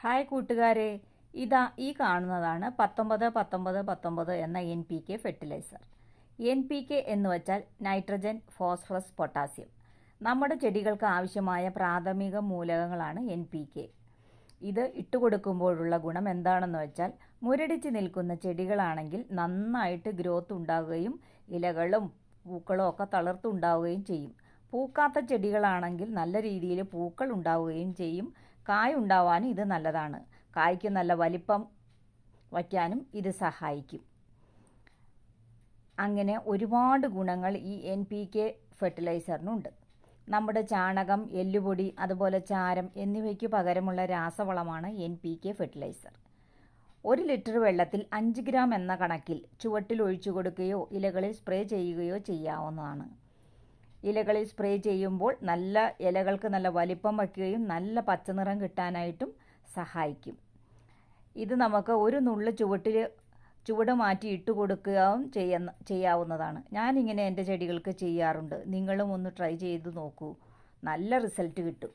Hi കൂട്ടുകാരെ. ഇതാ ഈ കാണുന്നതാണ് പത്തൊമ്പത് പത്തൊമ്പത് പത്തൊമ്പത് എന്ന N P K fertiliser N P K എന്ന് വച്ചാൽ നൈട്രജൻ ഫോസ്ഫറസ് പൊട്ടാസ്യം നമ്മുടെ ചെടികൾക്ക് ആവശ്യമായ പ്രാഥമിക മൂലകങ്ങളാണ് എൻ പി കെ ഇത് ഇട്ടുകൊടുക്കുമ്പോഴുള്ള ഗുണം എന്താണെന്ന് വെച്ചാൽ മുരടിച്ച് നിൽക്കുന്ന ചെടികളാണെങ്കിൽ നന്നായിട്ട് ഗ്രോത്ത് ഉണ്ടാവുകയും ഇലകളും പൂക്കളും ഒക്കെ തളർത്തുണ്ടാവുകയും ചെയ്യും. പൂക്കാത്ത ചെടികളാണെങ്കിൽ നല്ല രീതിയിൽ പൂക്കൾ ഉണ്ടാവുകയും ചെയ്യും. കായ ഉണ്ടാവാനും ഇത് നല്ലതാണ്. കായ്ക്ക് നല്ല വലിപ്പം വയ്ക്കാനും ഇത് സഹായിക്കും. അങ്ങനെ ഒരുപാട് ഗുണങ്ങൾ ഈ എൻ പി കെ ഫെർട്ടിലൈസറിനുണ്ട് നമ്മുടെ ചാണകം എല്ലുപൊടി അതുപോലെ ചാരം എന്നിവയ്ക്ക് പകരമുള്ള രാസവളമാണ് എൻ പി കെ ഫെർട്ടിലൈസർ ഒരു ലിറ്റർ വെള്ളത്തിൽ അഞ്ച് ഗ്രാം എന്ന കണക്കിൽ ചുവട്ടിൽ ഒഴിച്ചു കൊടുക്കുകയോ ഇലകളിൽ സ്പ്രേ ചെയ്യുകയോ ചെയ്യാവുന്നതാണ്. ഇലകളിൽ സ്പ്രേ ചെയ്യുമ്പോൾ നല്ല ഇലകൾക്ക് നല്ല വലിപ്പം വയ്ക്കുകയും നല്ല പച്ചനിറം കിട്ടാനായിട്ടും സഹായിക്കും. ഇത് നമുക്ക് ഒരു നുള്ളു ചുവട്ടിൽ ചുവട് മാറ്റി ഇട്ട് കൊടുക്കുകയും ചെയ്യുന്ന ചെയ്യാവുന്നതാണ്. ഞാനിങ്ങനെ എന്റെ ചെടികൾക്ക് ചെയ്യാറുണ്ട്. നിങ്ങളും ഒന്ന് ട്രൈ ചെയ്ത് നോക്കൂ. നല്ല റിസൾട്ട് കിട്ടും.